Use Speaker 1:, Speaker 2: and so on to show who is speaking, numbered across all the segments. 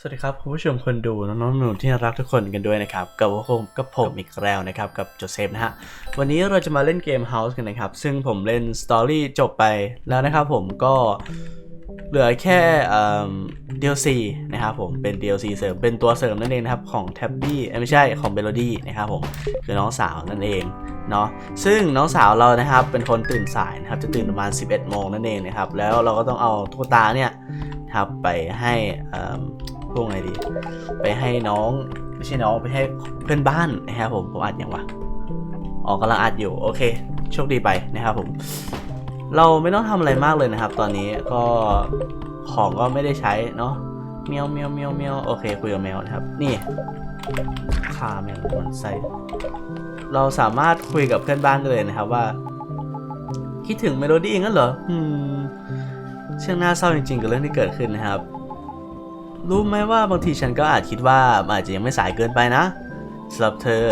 Speaker 1: สวัสดีครับคุณผู้ชมคนดูน้องๆหนูที่น่ารักทุกคนกันด้วยนะครับกับผมกับผมอีกแล้วนะครับกับโจเซฟนะฮะวันนี้เราจะมาเล่นเกม House กันนะครับ ซึ่งผมเล่นสตอรี่จบไปแล้วนะครับผมก็เหลือแค่เอิ่ม DLC นะครับผมเป็น DLC เสริมเป็นตัวเสริมนั่นเองนะครับของ Tabby เอ้ไม่ใช่ของ Melody นะครับผมคือน้องสาวนั่นเองเนาะซึ่งน้องสาวเรานะครับเป็นคนตื่นสายนะครับจะตื่นประมาณ 11โมงนั่นเองนะครับแล้วเราก็ต้องเอาตุ๊กตาเนี่ยครับไปให้ พูดไงดี ไปให้น้องไม่ใช่น้องไปให้เพื่อนบ้านนะครับผมผมอัดอยังวะออกกำลังอัดอยู่โอเคโชคดีไปนะครับผม เราไม่ต้องทำอะไรมากเลยนะครับ ตอนนี้ก็ของก็ไม่ได้ใช้เนาะเมียวเมียวเมียวเมียวโอเคคุยกับแมวนะครับ นี่คาแมวมันใส่เราสามารถคุยกับเพื่อนบ้านได้เลยนะครับว่า คิดถึงเมโลดี้งั้นเหรออืมช่างน่าเศร้าจริงๆกับเรื่องที่เกิดขึ้นนะครับ รู้ไหมว่าบางทีฉันก็อาจคิดว่ามันอาจจะยังไม่สายเกินไปนะสำหรับเธอ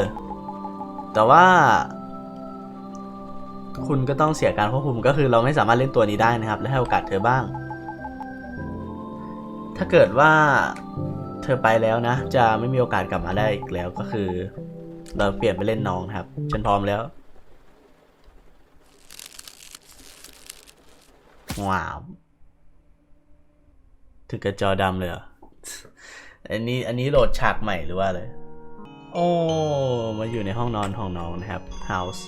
Speaker 1: แต่ว่า คุณก็ต้องเสียการควบคุมก็คือเราไม่สามารถเล่นตัวนี้ได้นะครับ และให้โอกาสเธอบ้าง ถ้าเกิดว่าเธอไปแล้วนะ จะไม่มีโอกาสกลับมาได้อีกแล้วก็คือ เราเปลี่ยนไปเล่นน้องครับ ฉันพร้อมแล้ว ว้าว ถึงกับจอดำเลยเหรอ อันนี้อันนี้โหลดฉากใหม่หรือว่าอะไร โอ้ มาอยู่ในห้องนอนของน้องนะครับ house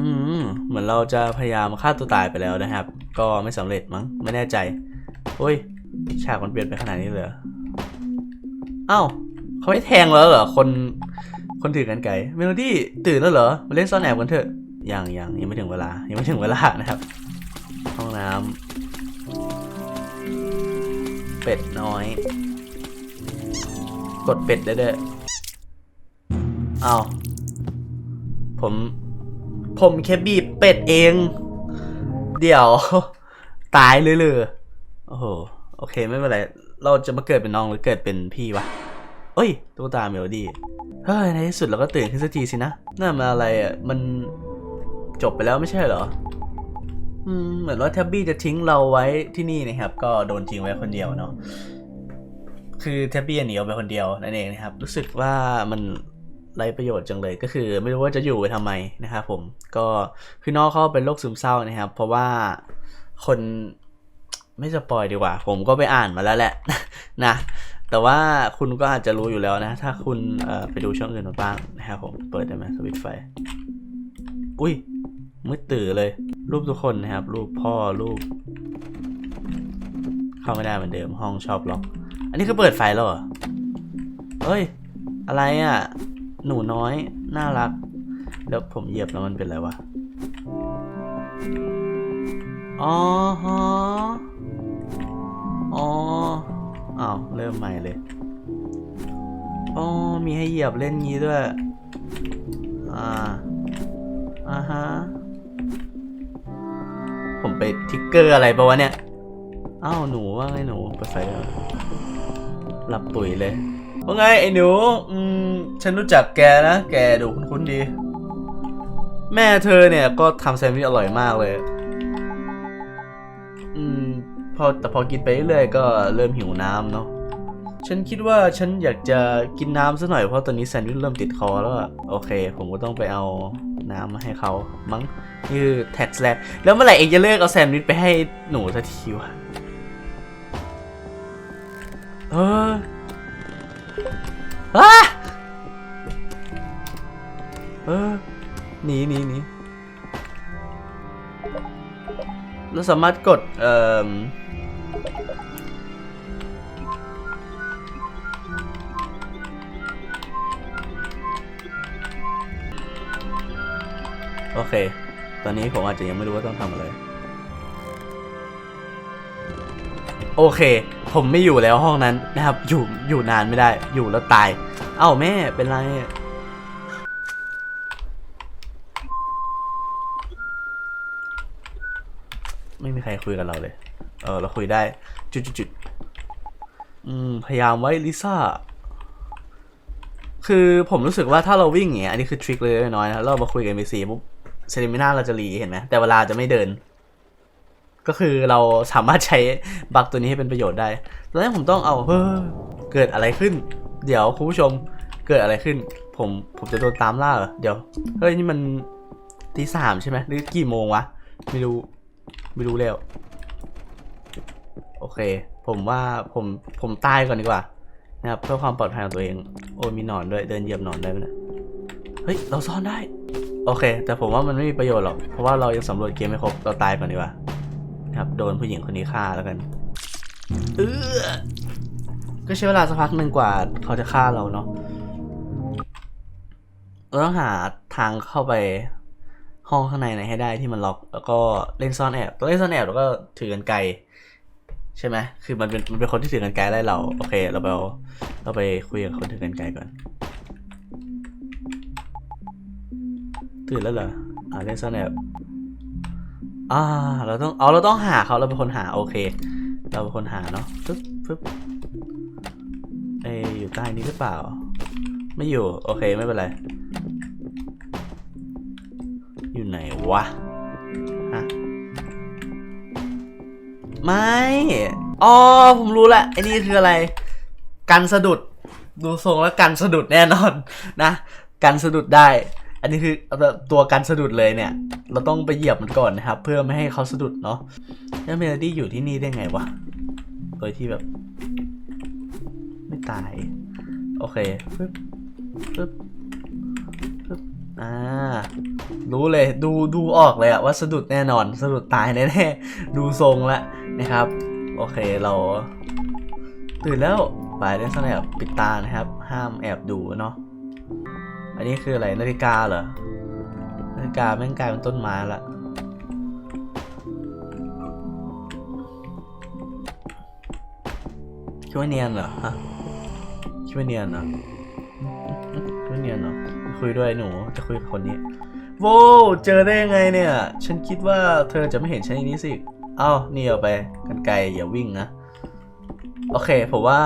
Speaker 1: อืม เหมือนเราจะพยายามฆ่าตัวตายไปแล้วนะครับ ก็ไม่สำเร็จมั้ง ไม่แน่ใจ โอ้ย ฉากมันเปลี่ยนไปขนาดนี้เลยเอ้าเขาไม่แทงแล้วเหรอ คน คนถือกันไกลเมโลดี้ตื่นแล้วเหรอ มาเล่นซ่อนแอบกันเถอะ ยังยังยังไม่ถึงเวลา ยังไม่ถึงเวลานะครับ ห้องน้ำ เป็ดน้อย กดเป็ดได้ด้วยเอาผม ผมแค่บีบเป็ดเอง เดี๋ยว ตายเลยเลยโอ้โห โอเคไม่เป็นไร เราจะมาเกิดเป็นน้องหรือเกิดเป็นพี่วะเอ้ยตุ๊กตาเมโลดี้เฮ้ยในที่สุดเราก็ตื่นขึ้นสักทีสินะนั่นมาอะไรอะ มันจบไปแล้วไม่ใช่เหรอ เหมือนว่าแท็บบี้จะทิ้งเราไว้ที่นี่นะครับ ก็โดนทิ้งไว้คนเดียวเนาะคือแท็บบี้หนีออกไปคนเดียวนั่นเองนะครับ รู้สึกว่ามันไรประโยชน์จังเลยก็คือไม่รู้ว่าจะอยู่ไปทำไมนะครับผมก็คือน้องเขาเป็นโรคซึมเศร้านะครับ เพราะว่าคนไม่สปอยดีกว่า ผมก็ไปอ่านมาแล้วแหละนะแต่ว่าคุณก็อาจจะรู้อยู่แล้วนะ ถ้าคุณไปดูช่องอื่นมาบ้างนะครับผมเปิดได้ไหมสวิตไฟ อุ้ย มืดตื่อเลย รูปทุกคนนะครับ รูปพ่อรูป เข้าไม่ได้เหมือนเดิมห้องชอบล็อก อันนี้คือเปิดไฟแล้วเหรอเอ้ย อะไรอะ หนูน้อย น่ารัก แล้วผมเหยียบแล้วมันเป็นอะไรวะอ๋อฮะอ๋ออ้าวเริ่มใหม่เลยอ๋อมีให้เหยียบเล่นงี้ด้วย อ่า อ่าฮะ ผมไปทิกเกอร์อะไรปะวะเนี่ยอ้าวหนูว่าไงหนูเปิดไฟหลับปุ๋ยเลยว่าไงไอ้หนูอืมฉันรู้จักแกนะแกดูคุ้นๆดี แม่เธอเนี่ยก็ทำแซนด์วิชอร่อยมากเลย อืมพอแต่พอกินไปเรื่อยๆก็เริ่มหิวน้ำเนาะฉันคิดว่าฉันอยากจะกินน้ำซะหน่อยเพราะตอนนี้แซนด์วิชเริ่มติดคอแล้วอะโอเค ผมก็ต้องไปเอาน้ำมาให้เขามั้ง นี่คือแท็กแลแล้วเมื่อไหร่เองจะเลิกเอาแซนด์วิชไปให้หนูสักทีวะเอออ้าเออหนีหนีหนีเราสามารถกด เอ่อโอเค ตอนนี้ผมอาจจะยังไม่รู้ว่าต้องทำอะไร โอเค ผมไม่อยู่แล้วห้องนั้นนะครับ อยู่อยู่นานไม่ได้ อยู่แล้วตาย เอ้าแม่เป็นไรไม่มีใครคุยกับเราเลย เออ เราคุยได้ จุดจุดจุดอืม พยายามไว้ลิซ่า คือผมรู้สึกว่าถ้าเราวิ่งอย่างเงี้ย อันนี้คือทริคเลยน้อยๆนะเรามาคุยกับ NPC ปุ๊บ เซนิมิน่าเราจะรีเห็นไหมแต่เวลาจะไม่เดิน ก็คือเราสามารถใช้บั๊กตัวนี้ให้เป็นประโยชน์ได้ตอนแรกผมต้องเอาเฮ้อเกิดอะไรขึ้น เดี๋ยวคุณผู้ชมเกิดอะไรขึ้น ผมผมจะโดนตามล่าเหรอเดี๋ยวเฮ้ยนี่มันตีสามใช่ไหมหรือกี่โมงวะไม่รู้ไม่รู้แล้วโอเค ผมว่าผมผมตายก่อนดีกว่านะครับเพื่อความปลอดภัยของตัวเอง โอ้มีหนอนด้วยเดินเหยียบหนอนได้ไหมนี่ย เฮ้ย เราซ่อนได้ โอเค แต่ผมว่ามันไม่มีประโยชน์หรอก เพราะว่าเรายังสำรวจเกมไม่ครบ เราตายก่อนดีกว่านะครับ โดนผู้หญิงคนนี้ฆ่าแล้วกัน เออก็ใช้เวลาสักพักหนึ่งกว่าเขาจะฆ่าเราเนาะ เราต้องหาทางเข้าไปห้องข้างในไหนให้ได้ที่มันล็อก แล้วก็เล่นซ่อนแอบตัวเล่นซ่อนแอบแล้วก็ถือกันไกลใช่ไหม คือมันเป็นมันเป็นคนที่ถือกันไกลไล่เรา โอเค เราไปเอาเราไปคุยกับคนถือกันไกลก่อน ตื่นแล้วเหรออ่าเล่นซ่อนแอบอ่าเราต้องเอาเราต้องหาเขาเราเป็นคนหาโอเค เราเป็นคนหาเนาะปึ๊บปึ๊บเออยู่ใต้นี้หรือเปล่า ไม่อยู่ โอเคไม่เป็นไร อยู่ไหนวะฮะไม่อ๋อผมรู้ละไอ้นี่คืออะไรกันสะดุดดูทรงแล้วกันสะดุดแน่นอนนะ กันสะดุดได้ อันนี้คือตัวกันสะดุดเลยเนี่ย เราต้องไปเหยียบมันก่อนนะครับ เพื่อไม่ให้เขาสะดุดเนาะแล้วเมโลดี้อยู่ที่นี่ได้ไงวะ โดยที่แบบ ไม่ตาย โอเคปึ๊บปึ๊บปึ๊บอ่า รู้เลย ดูดูออกเลยอะว่าสะดุดแน่นอน สะดุดตายแน่ๆ ดูทรงละนะครับ โอเคเราตื่นแล้วไปเล่นซ่อนแอบปิดตานะครับ ห้ามแอบดูเนาะ อันนี้คืออะไรนาฬิกาเหรอ นาฬิกาแม่งกลายเป็นต้นไม้ละคิดว่าเนียนเหรอฮะคิดว่าเนียนเหรอคิดว่าเนียนเหรอคุยด้วยหนูจะคุยกับคนนี้โว้เจอได้ยังไงเนี่ย ฉันคิดว่าเธอจะไม่เห็นฉันในนี้สิ เอ้านี่เอาไป กันไกลอย่าวิ่งนะ โอเค ผมว่า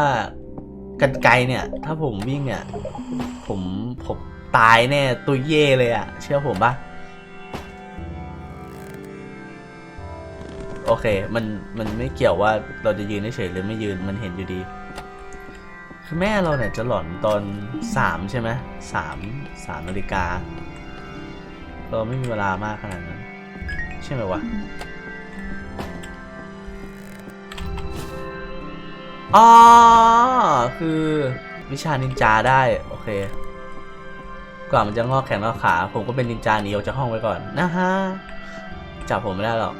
Speaker 1: กันไกลเนี่ย ถ้าผมวิ่งเนี่ย ผมผม ตายแน่ตัวเย่เลยอะเชื่อผมปะโอเค มัน มันไม่เกี่ยวว่าเราจะยืนเฉยหรือไม่ยืน มันเห็นอยู่ดี คือแม่เราเนี่ยจะหลอนตอนสามใช่ไหมสามสามนาฬิกา เราไม่มีเวลามากขนาดนั้น ใช่ไหมวะอ๋อคือวิชานินจาได้ โอเค กว่ามันจะงอกแขนงอกขา ผมก็เป็นนินจาหนีออกจากห้องไว้ก่อนนะฮะจับผมไม่ได้หรอก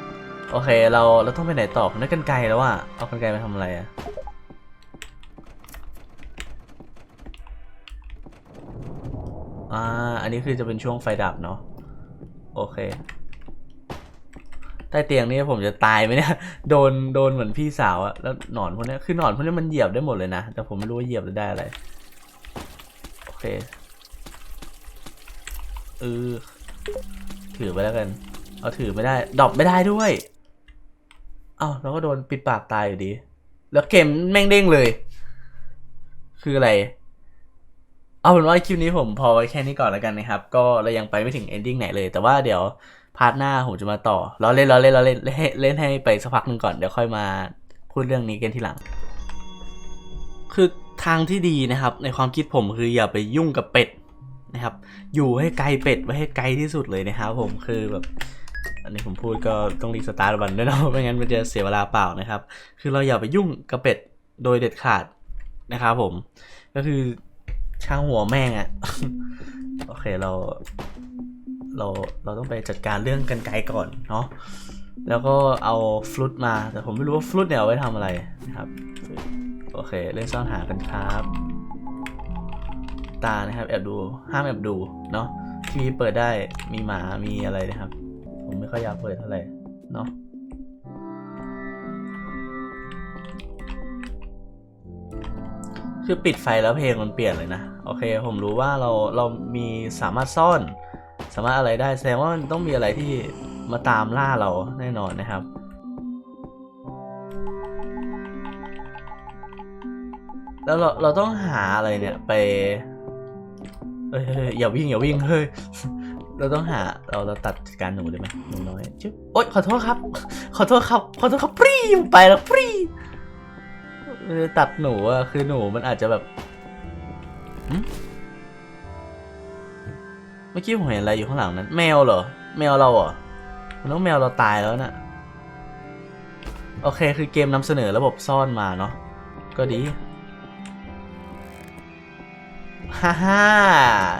Speaker 1: โอเค เราเราต้องไปไหนต่อผมได้กันไกลแล้วอะเอากันไกลไปทำอะไรอะอ่า อันนี้คือจะเป็นช่วงไฟดับเนาะโอเค ใต้เตียงนี่ผมจะตายไหมเนี่ย โดนโดนเหมือนพี่สาวอะแล้วหนอนพวกนี้คือหนอนพวกนี้มันเหยียบได้หมดเลยนะ แต่ผมไม่รู้ว่าเหยียบแล้วได้อะไร โอเค เออ ถือไปแล้วกัน เอาถือไม่ได้ ดรอปไม่ได้ด้วยเอ้าแล้วก็โดนปิดปากตายอยู่ดี แล้วเกมแม่งเด้งเลย คืออะไร เอาเป็นว่าคลิปนี้ผมพอไว้แค่นี้ก่อนแล้วกันนะครับ ก็เรายังไปไม่ถึงเอนดิ้งไหนเลย แต่ว่าเดี๋ยวพาร์ทหน้าผมจะมาต่อเราเล่นเราเล่นเราเล่นเล่นให้เล่นให้ไปสักพักหนึ่งก่อน เดี๋ยวค่อยมาพูดเรื่องนี้กันทีหลัง คือทางที่ดีนะครับ ในความคิดผมคืออย่าไปยุ่งกับเป็ด นะครับ อยู่ให้ไกลเป็ดไว้ให้ไกลที่สุดเลยนะครับผมคือแบบอันนี้ผมพูดก็ต้องรีสตาร์ทวันด้วยนะไม่งั้นมันจะเสียเวลาเปล่านะครับ คือเราอย่าไปยุ่งกับเป็ดโดยเด็ดขาดนะครับผม ก็คือช่างหัวแม่งอะโอเคเรา เราเราต้องไปจัดการเรื่องกันไกลก่อนเนาะแล้วก็เอาฟลุตมาแต่ผมไม่รู้ว่าฟลุตเนี่ยเอาไว้ทำอะไรนะครับ โอเค เล่นซ่อนหากันครับ ตานะครับ แอบดู ห้ามแอบดู เนาะ ทีวีเปิดได้ มีหมา มีอะไรนะครับ ผมไม่ค่อยอยากเปิดเท่าไหร่ เนาะคือปิดไฟแล้วเพลงมันเปลี่ยนเลยนะ โอเค ผมรู้ว่าเราเรามีสามารถซ่อน สามารถอะไรได้แสดงว่ามันต้องมีอะไรที่มาตามล่าเราแน่นอนนะครับ แล้วเราเราต้องหาอะไรเนี่ยไป เอ้ยเฮ้ยอย่าวิ่งอย่าวิ่งเฮ้ยเราต้องหาเราเราตัดการหนูได้ไหมหนูน้อยจุ๊บโอ๊ยขอโทษครับ ขอโทษครับ ขอโทษครับปรีไปแล้วปรีเออตัดหนูอะคือหนูมันอาจจะแบบเมื่อกี้ผมเห็นอะไรอยู่ข้างหลังนั้น แมวเหรอ แมวเราเหรอมันต้องแมวเราตายแล้วน่ะโอเคคือเกมนำเสนอระบบซ่อนมาเนาะก็ดี ฮ่าฮ่า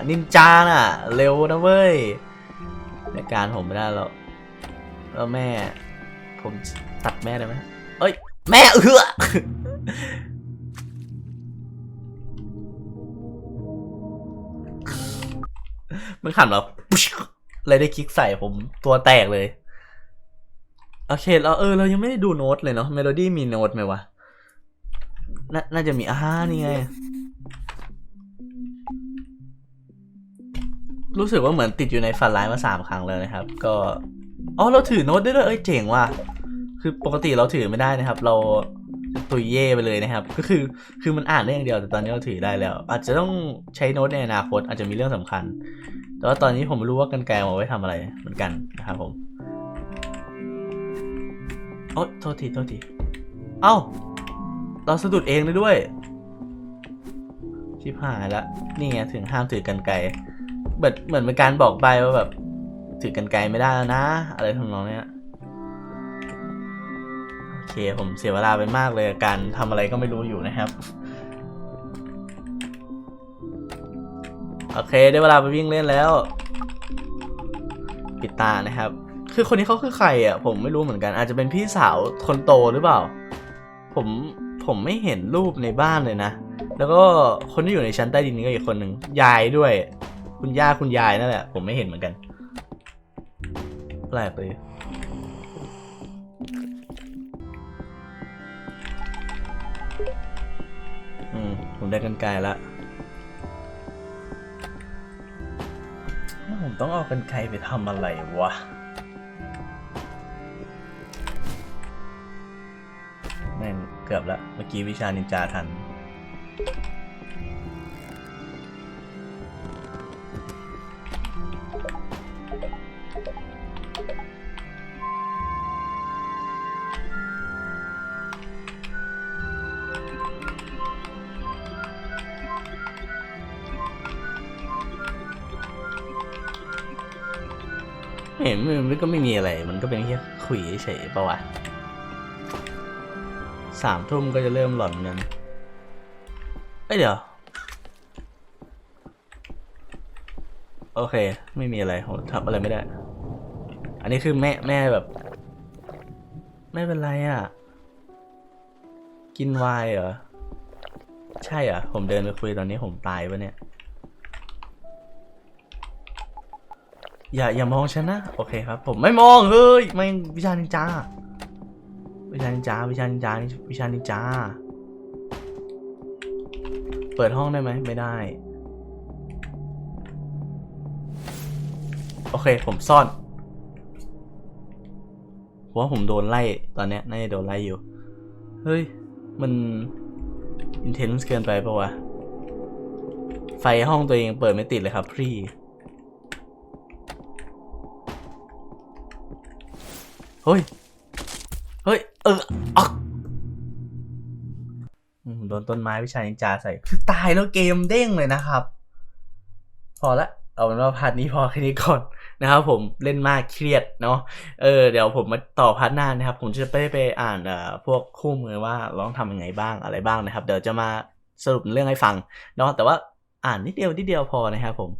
Speaker 1: นินจาน่ะ เร็วนะเว้ยในการผมไม่ได้แล้วแล้วแม่ ผมตัดแม่ได้ไหมเอ้ย แม่เอือมันขันแบบเลยได้คลิกใส่ผมตัวแตกเลย โอเคแล้วเออ เรายังไม่ได้ดูโน้ตเลยเนาะเมโลดี้มีโน้ตไหมวะนน่าจะมีอ่านี่ไง รู้สึกว่าเหมือนติดอยู่ในฝันร้ายมาสามครั้งเลยนะครับ ก็อ๋อเราถือโน้ตได้ด้วยเอ้ยเจ๋งว่ะคือปกติเราถือไม่ได้นะครับ เราตุยเย่ไปเลยนะครับ ก็คือคือมันอ่านได้อย่างเดียวแต่ตอนนี้เราถือได้แล้ว อาจจะต้องใช้โน้ตในอนาคตอาจจะมีเรื่องสำคัญ แต่ว่าตอนนี้ผมไม่รู้ว่ากันไกลเอาไว้ทำอะไรเหมือนกันนะครับผมโอ๊ยโทษทีโทษทีเอ้า เราสะดุดเองเลยด้วยชิบหายละนี่ไงถึงห้ามถือกันไกล เหมือนเหมือนเป็นการบอกใบว่าแบบถือกันไกลไม่ได้แล้วนะ อะไรทำนองเนี้ยโอเคผมเสียเวลาไปมากเลยการทำอะไรก็ไม่รู้อยู่นะครับโอเคได้เวลาไปวิ่งเล่นแล้ว ปิดตานะครับ คือคนนี้เขาคือใครอะ ผมไม่รู้เหมือนกัน อาจจะเป็นพี่สาวคนโตหรือเปล่า ผมผมไม่เห็นรูปในบ้านเลยนะ แล้วก็คนที่อยู่ในชั้นใต้ดินนี่ก็อีกคนหนึ่งยายด้วย คุณย่าคุณยายนั่นแหละ ผมไม่เห็นเหมือนกันแปลกเลยอืมผมได้กันไกลละแล้วผมต้องเอากันไกลไปทำอะไรวะแม่งเกือบละเมื่อกี้วิชานินจาทัน เห็นมันก็ไม่มีอะไร มันก็เป็นแค่ขุยเฉยปะวะสามทุ่มก็จะเริ่มหลอนกันเอ้ยเดี๋ยว โอเค ไม่มีอะไรผมทำอะไรไม่ได้ อันนี้คือแม่แม่แบบ ไม่เป็นไรอะ กินวน์เหรอ ใช่เหรอะผมเดินไปคุยตอนนี้ผมตายปะเนี่ย อย่าอย่ามองฉันนะ โอเคครับ ผมไม่มองเฮ้ยไม่วิชานินจาวิชานินจาวิชานินจาวิชานินจาเปิดห้องได้ไหมไม่ได้ โอเคผมซ่อนผมว่าผมโดนไล่ตอนเนี้ยน่าจะโดนไล่อยู่ เฮ้ย มันอินเทนส์เกินไปปะวะ ไฟห้องตัวเองเปิดไม่ติดเลยครับพี่ เฮ้ย เฮ้ย เอออักอืมโดนต้นไม้วิชานินจาใส่ คือตายแล้วเกมเด้งเลยนะครับ พอละเอาเป็นว่าพาร์ทนี้พอแค่นี้ก่อนนะครับผมเล่นมากเครียดเนาะเออเดี๋ยวผมมาต่อพาร์ทหน้านะครับ ผมจะไปไปอ่านเอ่อพวกคู่มือว่าร้องทำยังไงบ้างอะไรบ้างนะครับ เดี๋ยวจะมาสรุปเรื่องให้ฟังเนาะแต่ว่าอ่านนิดเดียวนิดเดียวพอนะครับผม